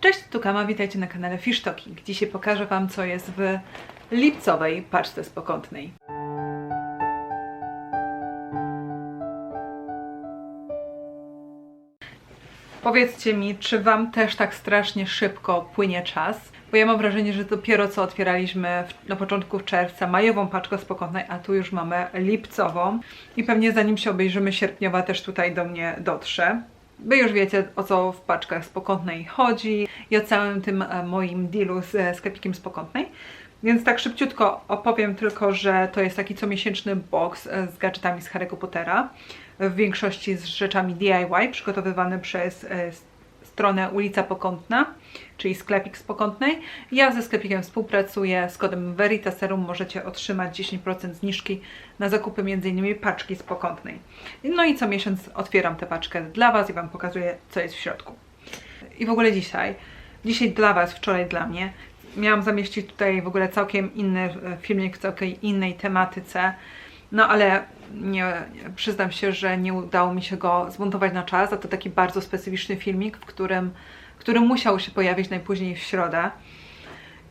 Cześć, tu Kama, witajcie na kanale Fish Talking. Dzisiaj pokażę Wam, co jest w lipcowej paczce spokątnej. Powiedzcie mi, czy Wam też tak strasznie szybko płynie czas? Bo ja mam wrażenie, że dopiero co otwieraliśmy w, na początku czerwca majową paczkę spokątnej, a tu już mamy lipcową. I pewnie zanim się obejrzymy, sierpniowa też tutaj do mnie dotrze. Wy już wiecie, o co w paczkach spokątnej chodzi i o całym tym e, moim dealu ze sklepikiem spokątnej. Więc tak szybciutko opowiem tylko, że to jest taki comiesięczny box e, z gadżetami z Harry'ego Pottera. W większości z rzeczami DIY, przygotowywany przez e, stronę Ulica Pokątna, czyli sklepik z Pokątnej. Ja ze sklepikiem współpracuję. Z kodem Veritaserum możecie otrzymać 10% zniżki na zakupy m.in. paczki z Pokątnej. No i co miesiąc otwieram tę paczkę dla Was i Wam pokazuję, co jest w środku. I w ogóle dzisiaj, dzisiaj dla Was, wczoraj dla mnie, miałam zamieścić tutaj w ogóle całkiem inny e, filmik w całkiem innej tematyce, no ale nie, przyznam się, że nie udało mi się go zmontować na czas, a to taki bardzo specyficzny filmik, w którym, który musiał się pojawić najpóźniej w środę.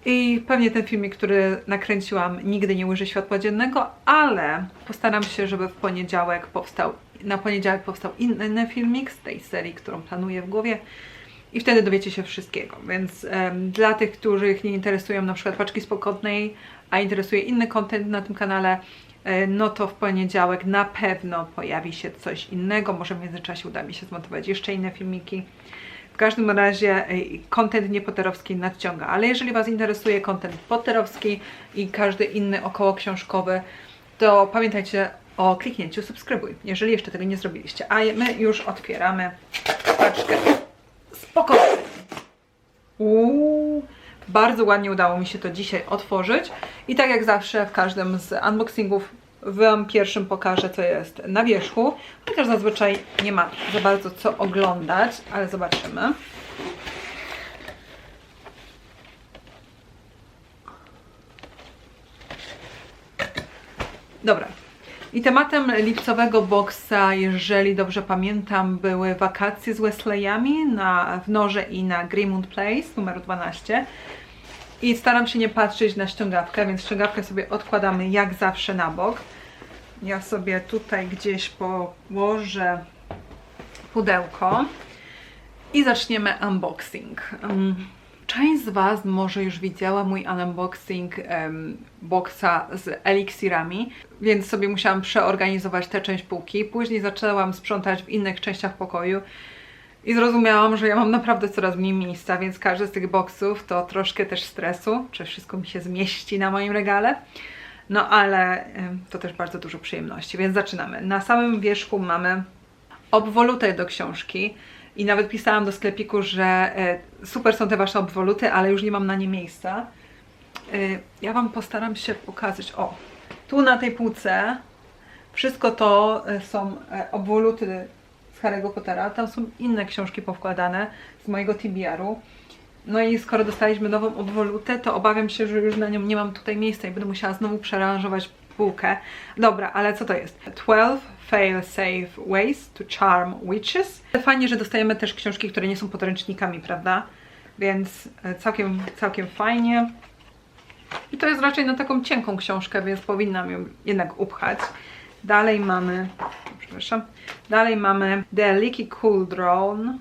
I pewnie ten filmik, który nakręciłam, nigdy nie ujrzy światła dziennego, ale postaram się, żeby w poniedziałek powstał, na poniedziałek powstał inny filmik z tej serii, którą planuję w głowie i wtedy dowiecie się wszystkiego. Więc um, dla tych, których nie interesują na przykład paczki spokojnej, a interesuje inny content na tym kanale, no to w poniedziałek na pewno pojawi się coś innego. Może w międzyczasie uda mi się zmontować jeszcze inne filmiki. W każdym razie kontent niepoterowski nadciąga, ale jeżeli Was interesuje kontent poterowski i każdy inny około książkowy, to pamiętajcie o kliknięciu subskrybuj, jeżeli jeszcze tego nie zrobiliście. A my już otwieramy paczkę spokojnie. Uuu, bardzo ładnie udało mi się to dzisiaj otworzyć. I tak jak zawsze w każdym z unboxingów Wam pierwszym pokażę, co jest na wierzchu. Chociaż zazwyczaj nie ma za bardzo co oglądać, ale zobaczymy. Dobra, i tematem lipcowego boksa, jeżeli dobrze pamiętam, były wakacje z Wesleyami na, w Norze i na Greenwood Place numer 12. I staram się nie patrzeć na ściągawkę, więc ściągawkę sobie odkładamy jak zawsze na bok. Ja sobie tutaj gdzieś położę pudełko i zaczniemy unboxing. Część z Was może już widziała mój unboxing um, boxa z eliksirami, więc sobie musiałam przeorganizować tę część półki. Później zaczęłam sprzątać w innych częściach pokoju i zrozumiałam, że ja mam naprawdę coraz mniej miejsca, więc każdy z tych boksów to troszkę też stresu, czy wszystko mi się zmieści na moim regale. No ale to też bardzo dużo przyjemności, więc zaczynamy. Na samym wierzchu mamy obwolutę do książki. I nawet pisałam do sklepiku, że e, super są te Wasze obwoluty, ale już nie mam na nie miejsca. E, ja Wam postaram się pokazać. O, tu na tej półce wszystko to e, są obwoluty z Harry'ego Pottera. Tam są inne książki powkładane z mojego TBR-u. No i skoro dostaliśmy nową obwolutę, to obawiam się, że już na nią nie mam tutaj miejsca i będę musiała znowu przearanżować półkę. Dobra, ale co to jest? 12 fail-safe ways to charm witches. Fajnie, że dostajemy też książki, które nie są podręcznikami, prawda? Więc e, całkiem, całkiem fajnie. I to jest raczej na taką cienką książkę, więc powinnam ją jednak upchać. Dalej mamy, przepraszam, dalej mamy The Leaky Cauldron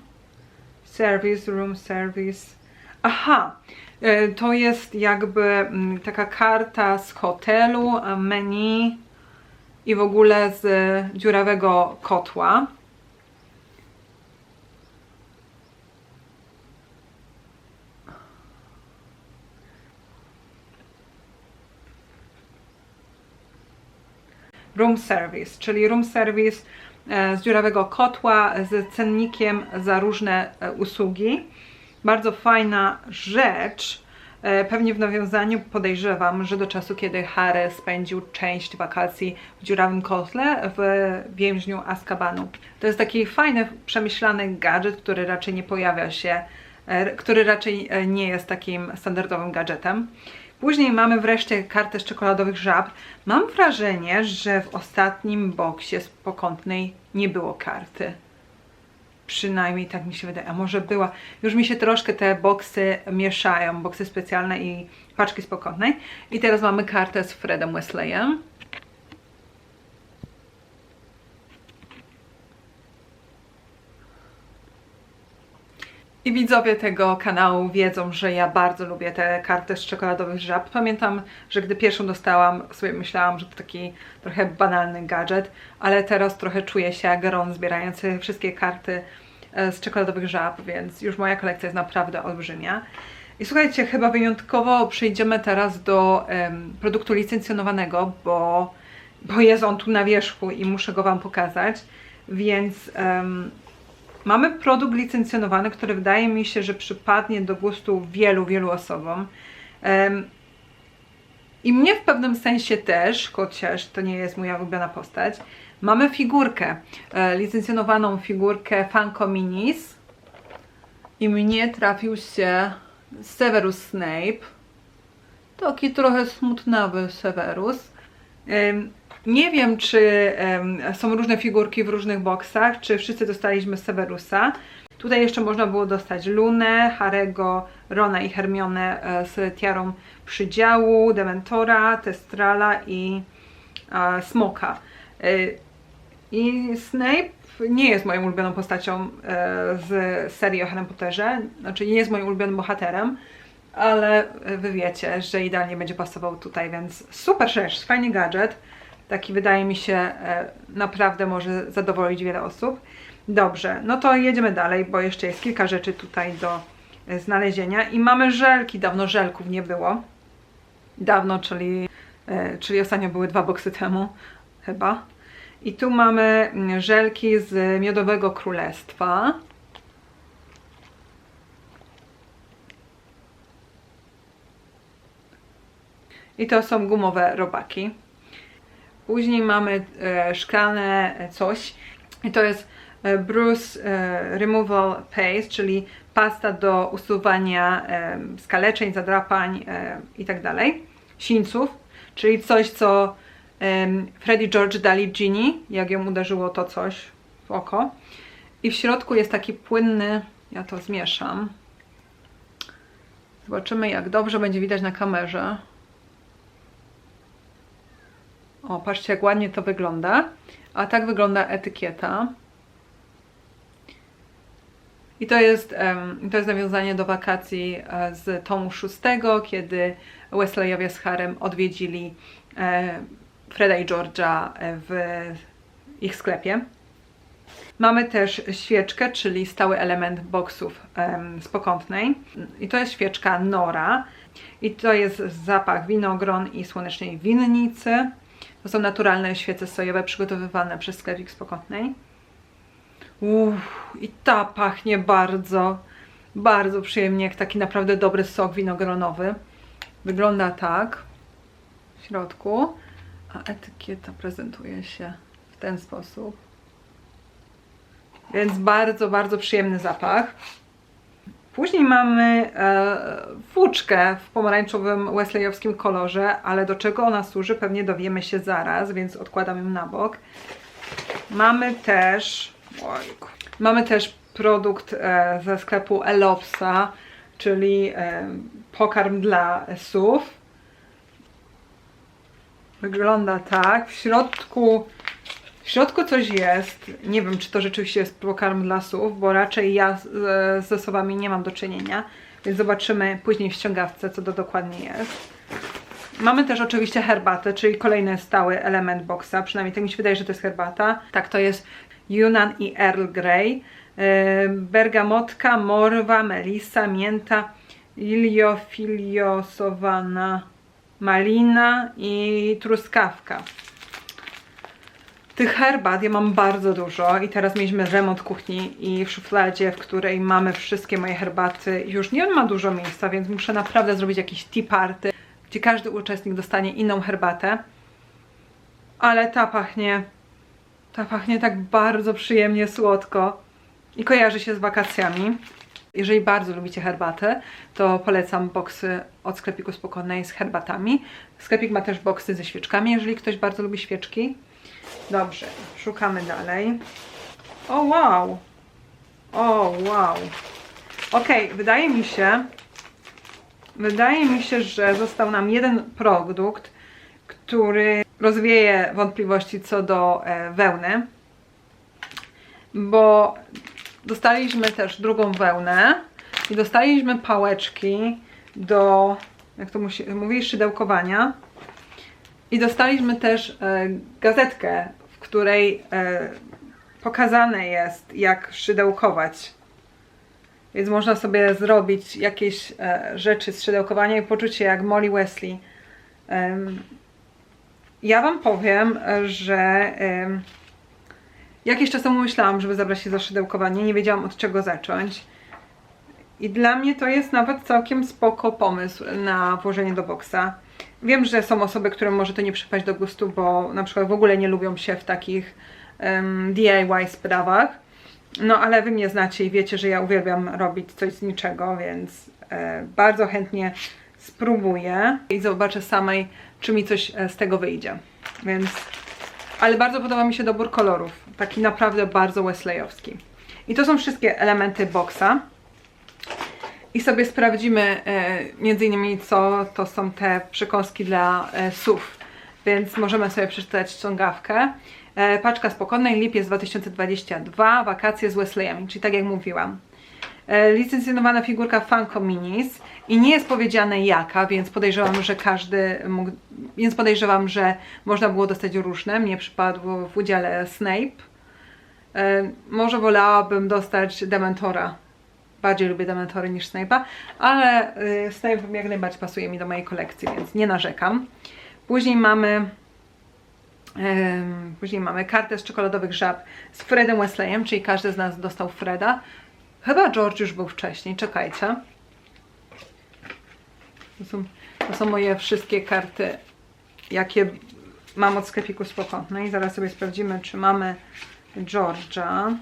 Service, Room Service. Aha, e, to jest jakby mm, taka karta z hotelu, menu, i w ogóle z dziurawego kotła. Room service, czyli room service e, z dziurawego kotła z cennikiem za różne e, usługi. Bardzo fajna rzecz E, pewnie w nawiązaniu podejrzewam, że do czasu, kiedy Harry spędził część wakacji w dziurawym kotle w więźniu Azkabanu. To jest taki fajny, przemyślany gadżet, który raczej nie pojawia się, który raczej nie jest takim standardowym gadżetem. Później mamy wreszcie kartę z czekoladowych żab. Mam wrażenie, że w ostatnim boksie z pokątnej nie było karty. Przynajmniej tak mi się wydaje. A może była. Już mi się troszkę te boksy mieszają. Boksy specjalne i paczki spokojnej. I teraz mamy kartę z Fredem Wesleyem. I widzowie tego kanału wiedzą, że ja bardzo lubię te karty z czekoladowych żab. Pamiętam, że gdy pierwszą dostałam, sobie myślałam, że to taki trochę banalny gadżet, ale teraz trochę czuję się jak Ron zbierający wszystkie karty e, z czekoladowych żab, więc już moja kolekcja jest naprawdę olbrzymia. I słuchajcie, chyba wyjątkowo przejdziemy teraz do em, produktu licencjonowanego, bo, bo jest on tu na wierzchu i muszę go Wam pokazać. Więc em, mamy produkt licencjonowany, który wydaje mi się, że przypadnie do gustu wielu, wielu osobom. I mnie w pewnym sensie też, chociaż to nie jest moja ulubiona postać. Mamy figurkę, e, licencjonowaną figurkę Funko Minis. I mnie trafił się Severus Snape. Taki trochę smutnawy Severus. Nie wiem, czy są różne figurki w różnych boksach, czy wszyscy dostaliśmy Severusa. Tutaj jeszcze można było dostać Lunę, Harego, Rona i Hermione e, z tiarą przydziału, Dementora, Testrala i e, Smoka. E, I Snape nie jest moją ulubioną postacią z serii o Harry Potterze, znaczy nie jest moim ulubionym bohaterem, ale wy wiecie, że idealnie będzie pasował tutaj, więc super rzecz, fajny gadżet. Taki wydaje mi się e, naprawdę może zadowolić wiele osób. Dobrze, no to jedziemy dalej, bo jeszcze jest kilka rzeczy tutaj do e, znalezienia. I mamy żelki, dawno żelków nie było. Dawno, czyli, e, czyli ostatnio były dwa boksy temu, chyba. I tu mamy mm, żelki z Miodowego Królestwa. I to są gumowe robaki. Później mamy e, szklane coś. I to jest e, Bruce e, Removal Paste, czyli pasta do usuwania e, skaleczeń, zadrapań e, i tak. Sińców, czyli coś, co em, Freddie George dali Ginny, jak ją uderzyło to coś w oko. I w środku jest taki płynny, ja to zmieszam. Zobaczymy, jak dobrze będzie widać na kamerze. O, patrzcie, jak ładnie to wygląda. A tak wygląda etykieta. I to jest, to jest nawiązanie do wakacji e, z tomu szóstego, kiedy Wesleyowie z Harem odwiedzili e, Freda i George'a w ich sklepie. Mamy też świeczkę, czyli stały element boksów z pokątnej. I to jest świeczka Nora. I to jest zapach winogron i słonecznej winnicy. To są naturalne świece sojowe przygotowywane przez sklepik z pokątnej. Uff, i ta pachnie bardzo, bardzo przyjemnie, jak taki naprawdę dobry sok winogronowy. Wygląda tak w środku, a etykieta prezentuje się w ten sposób. Więc bardzo, bardzo przyjemny zapach. Później mamy e, włóczkę w pomarańczowym wesleyowskim kolorze, ale do czego ona służy pewnie dowiemy się zaraz, więc odkładam ją na bok. Mamy też, ojku, mamy też produkt e, ze sklepu Elopsa, czyli e, pokarm dla sów. Wygląda tak. W środku, w środku coś jest. Nie wiem, czy to rzeczywiście jest pokarm dla sów, bo raczej ja z, ze nie mam do czynienia. Więc zobaczymy później w ściągawce, co to dokładnie jest. Mamy też oczywiście herbatę, czyli kolejny stały element boxa. Przynajmniej tak mi się wydaje, że to jest herbata. Tak, to jest Yunnan i Earl Grey. Yy, Bergamotka, morwa, melisa, mięta, liliofiliosowana, malina i truskawka. Tych herbat ja mam bardzo dużo i teraz mieliśmy remont kuchni i w szufladzie, w której mamy wszystkie moje herbaty, już nie ma dużo miejsca, więc muszę naprawdę zrobić jakiś tea party, gdzie każdy uczestnik dostanie inną herbatę. Ale ta pachnie, ta pachnie tak bardzo przyjemnie, słodko i kojarzy się z wakacjami. Jeżeli bardzo lubicie herbatę, to polecam boksy od sklepiku Spokojnej z herbatami. Sklepik ma też boksy ze świeczkami, jeżeli ktoś bardzo lubi świeczki. Dobrze, szukamy dalej. O wow! O, wow. Okej, wydaje mi się, wydaje mi się, że został nam jeden produkt, który rozwieje wątpliwości co do e, wełny, bo dostaliśmy też drugą wełnę i dostaliśmy pałeczki do, jak to musi, mówi, szydełkowania. I dostaliśmy też e, gazetkę, w której e, pokazane jest, jak szydełkować. Więc można sobie zrobić jakieś e, rzeczy z szydełkowania i poczuć się jak Molly Wesley. Ja Wam powiem, że jakiś czas temu myślałam, żeby zabrać się za szydełkowanie. Nie wiedziałam od czego zacząć. I dla mnie to jest nawet całkiem spoko pomysł na włożenie do boksa. Wiem, że są osoby, którym może to nie przypaść do gustu, bo na przykład w ogóle nie lubią się w takich em, DIY sprawach. No ale wy mnie znacie i wiecie, że ja uwielbiam robić coś z niczego, więc e, bardzo chętnie spróbuję i zobaczę samej, czy mi coś e, z tego wyjdzie. Więc, ale bardzo podoba mi się dobór kolorów, taki naprawdę bardzo Wesleyowski. I to są wszystkie elementy boksa. I sobie sprawdzimy e, między innymi co to są te przekąski dla e, SUV. Więc możemy sobie przeczytać ściągawkę. E, paczka spokojnej, lipiec 2022, wakacje z Wesleyami, czyli tak jak mówiłam. Licencjonowana figurka Funko Minis i nie jest powiedziane jaka, więc podejrzewam, że każdy mógł, więc podejrzewam, że można było dostać różne. Mnie przypadło w udziale Snape. Może wolałabym dostać Dementora. Bardziej lubię Dementory niż Snape'a, ale y, Snape jak najbardziej pasuje mi do mojej kolekcji, więc nie narzekam. Później mamy Em, Później mamy kartę z czekoladowych żab z Fredem Wesleyem, czyli każdy z nas dostał Freda. Chyba George już był wcześniej, czekajcie. To są, to są moje wszystkie karty, jakie mam od sklepiku spokojnej. Zaraz sobie sprawdzimy, czy mamy George'a.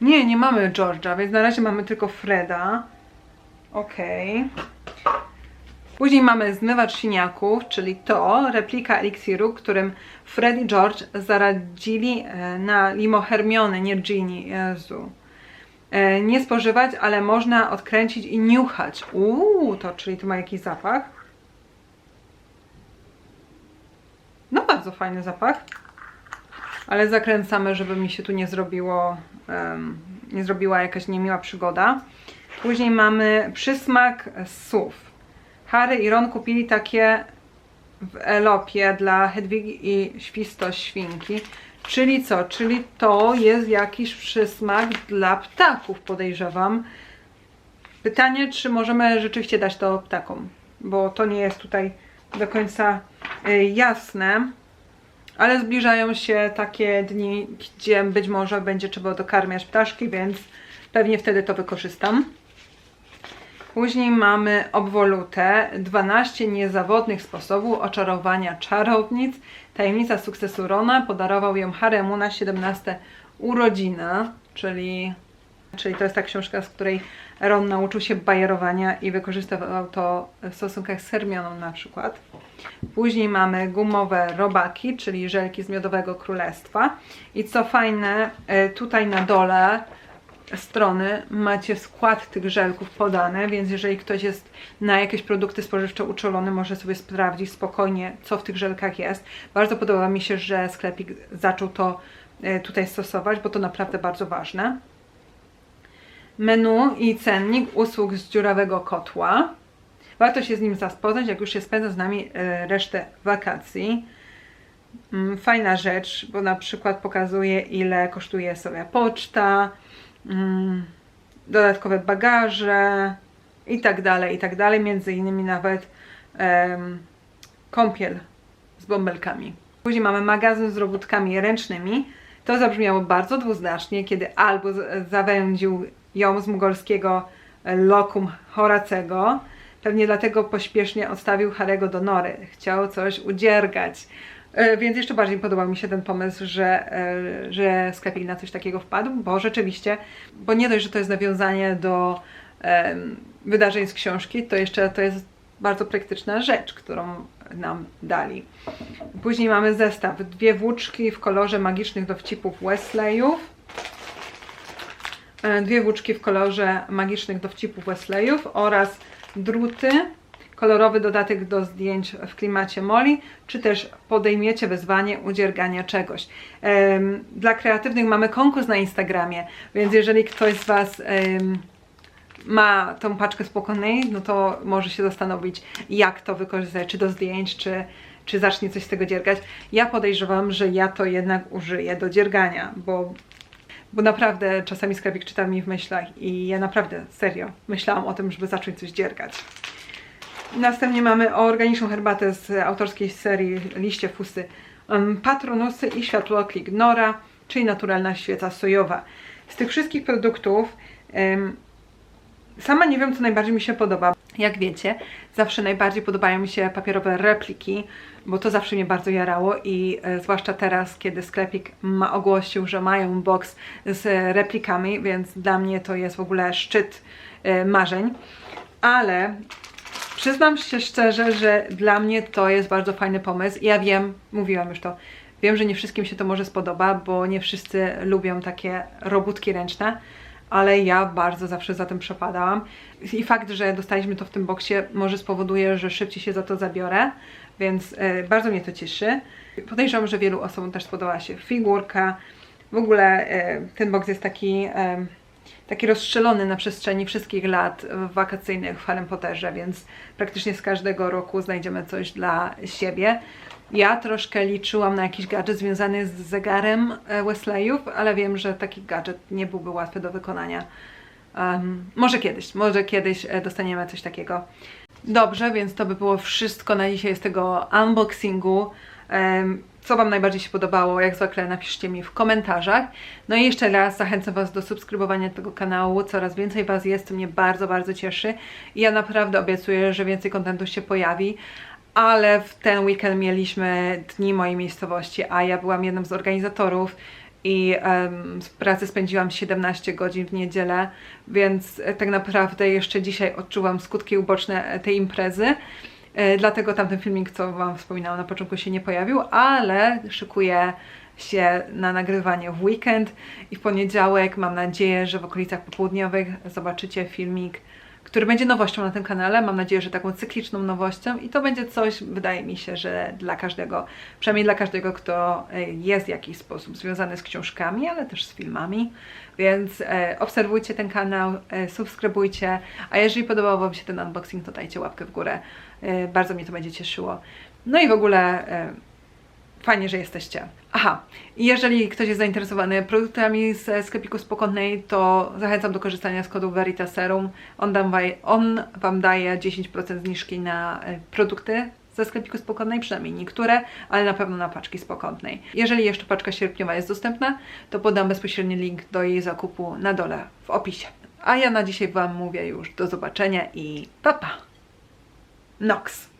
Nie, nie mamy George'a, więc na razie mamy tylko Freda. Okej. Później mamy zmywacz siniaków, czyli to, replika eliksiru, którym Fred i George zaradzili e, na limo Hermione, nie Ginny, Jezu. E, Nie spożywać, ale można odkręcić i niuchać. Uuu, to czyli to ma jakiś zapach. No bardzo fajny zapach. Ale zakręcamy, żeby mi się tu nie zrobiło, em, nie zrobiła jakaś niemiła przygoda. Później mamy przysmak słów. Harry i Ron kupili takie w Elopie dla Hedwigi i Świsto Świnki. Czyli co? Czyli to jest jakiś przysmak dla ptaków, podejrzewam. Pytanie, czy możemy rzeczywiście dać to ptakom, bo to nie jest tutaj do końca y, jasne. Ale zbliżają się takie dni, gdzie być może będzie trzeba dokarmiać ptaszki, więc pewnie wtedy to wykorzystam. Później mamy obwolutę, 12 niezawodnych sposobów oczarowania czarownic. Tajemnica sukcesu Rona podarował ją Haremu na 17 urodziny, czyli, czyli to jest ta książka, z której Ron nauczył się bajerowania i wykorzystywał to w stosunkach z Hermioną na przykład. Później mamy gumowe robaki, czyli żelki z Miodowego Królestwa. I co fajne, e, tutaj na dole strony macie skład tych żelków podane, więc jeżeli ktoś jest na jakieś produkty spożywcze uczulony, może sobie sprawdzić spokojnie, co w tych żelkach jest. Bardzo podoba mi się, że sklepik zaczął to e, tutaj stosować, bo to naprawdę bardzo ważne. Menu i cennik usług z dziurawego kotła. Warto się z nim zapoznać, jak już się spędza z nami e, resztę wakacji. Mm, Fajna rzecz, bo na przykład pokazuje, ile kosztuje sobie poczta, mm, dodatkowe bagaże i tak dalej, i tak dalej. Między innymi nawet em, kąpiel z bąbelkami. Później mamy magazyn z robótkami ręcznymi. To zabrzmiało bardzo dwuznacznie, kiedy albo zawędził ją z mugolskiego e, lokum Horacego. Pewnie dlatego pośpiesznie odstawił Harego do nory. Chciał coś udziergać. E, Więc jeszcze bardziej podobał mi się ten pomysł, że, e, że sklepik na coś takiego wpadł, bo rzeczywiście, bo nie dość, że to jest nawiązanie do wydarzeń z książki, to jeszcze to jest bardzo praktyczna rzecz, którą nam dali. Później mamy zestaw, dwie włóczki w kolorze magicznych dowcipów Wesleyów. E, dwie włóczki w kolorze magicznych dowcipów Wesleyów oraz druty, kolorowy dodatek do zdjęć w klimacie Moli, czy też podejmiecie wyzwanie udziergania czegoś. Dla kreatywnych mamy konkurs na Instagramie, więc jeżeli ktoś z Was ma tą paczkę spokojnej, no to może się zastanowić, jak to wykorzystać, czy do zdjęć, czy, czy zacznie coś z tego dziergać. Ja podejrzewam, że ja to jednak użyję do dziergania, bo, bo naprawdę czasami sklepik czyta mi w myślach i ja naprawdę, serio, myślałam o tym, żeby zacząć coś dziergać. Następnie mamy organiczną herbatę z autorskiej serii Liście Fusy um, Patronusy i światło Klignora, czyli naturalna świeca sojowa. Z tych wszystkich produktów Sama nie wiem, co najbardziej mi się podoba. Jak wiecie, zawsze najbardziej podobają mi się papierowe repliki, bo to zawsze mnie bardzo jarało i e, zwłaszcza teraz, kiedy sklepik ma ogłosił, że mają box z replikami, więc dla mnie to jest w ogóle szczyt e, marzeń. Ale przyznam się szczerze, że dla mnie to jest bardzo fajny pomysł. Ja wiem, mówiłam już to, wiem, że nie wszystkim się to może spodoba, bo nie wszyscy lubią takie robótki ręczne, ale ja bardzo zawsze za tym przepadałam. I fakt, że dostaliśmy to w tym boksie, może spowoduje, że szybciej się za to zabiorę, więc e, bardzo mnie to cieszy. Podejrzewam, że wielu osobom też spodobała się figurka. W ogóle e, ten boks jest taki, e, taki rozstrzelony na przestrzeni wszystkich lat wakacyjnych w Harry Potterze, więc praktycznie z każdego roku znajdziemy coś dla siebie. Ja troszkę liczyłam na jakiś gadżet związany z zegarem e, Wesleyów, ale wiem, że taki gadżet nie byłby łatwy do wykonania. Um, może kiedyś, może kiedyś e, dostaniemy coś takiego. Dobrze, więc to by było wszystko na dzisiaj z tego unboxingu. Em, Co Wam najbardziej się podobało, jak zwykle napiszcie mi w komentarzach. No i jeszcze raz zachęcam Was do subskrybowania tego kanału. Coraz więcej Was jest, to mnie bardzo, bardzo cieszy. I ja naprawdę obiecuję, że więcej kontentu się pojawi ale w ten weekend mieliśmy dni mojej miejscowości, a ja byłam jednym z organizatorów i z pracy spędziłam 17 godzin w niedzielę, więc e, tak naprawdę jeszcze dzisiaj odczuwam skutki uboczne e, tej imprezy. E, Dlatego tamten filmik, co Wam wspominałam na początku, się nie pojawił, ale szykuję się na nagrywanie w weekend i w poniedziałek mam nadzieję, że w okolicach popołudniowych zobaczycie filmik który będzie nowością na tym kanale. Mam nadzieję, że taką cykliczną nowością i to będzie coś, wydaje mi się, że dla każdego, przynajmniej dla każdego, kto e, jest w jakiś sposób związany z książkami, ale też z filmami. Więc e, obserwujcie ten kanał, e, subskrybujcie, a jeżeli podobał Wam się ten unboxing, to dajcie łapkę w górę. E, bardzo mnie to będzie cieszyło. No i w ogóle e, Fajnie, że jesteście. Aha, jeżeli ktoś jest zainteresowany produktami ze sklepiku Spokojnej, to zachęcam do korzystania z kodu Veritaserum. On, dam, on Wam daje 10% zniżki na e, produkty ze sklepiku Spokojnej, przynajmniej niektóre, ale na pewno na paczki Spokojnej. Jeżeli jeszcze paczka sierpniowa jest dostępna, to podam bezpośredni link do jej zakupu na dole w opisie. A ja na dzisiaj Wam mówię już do zobaczenia i pa pa! Nox!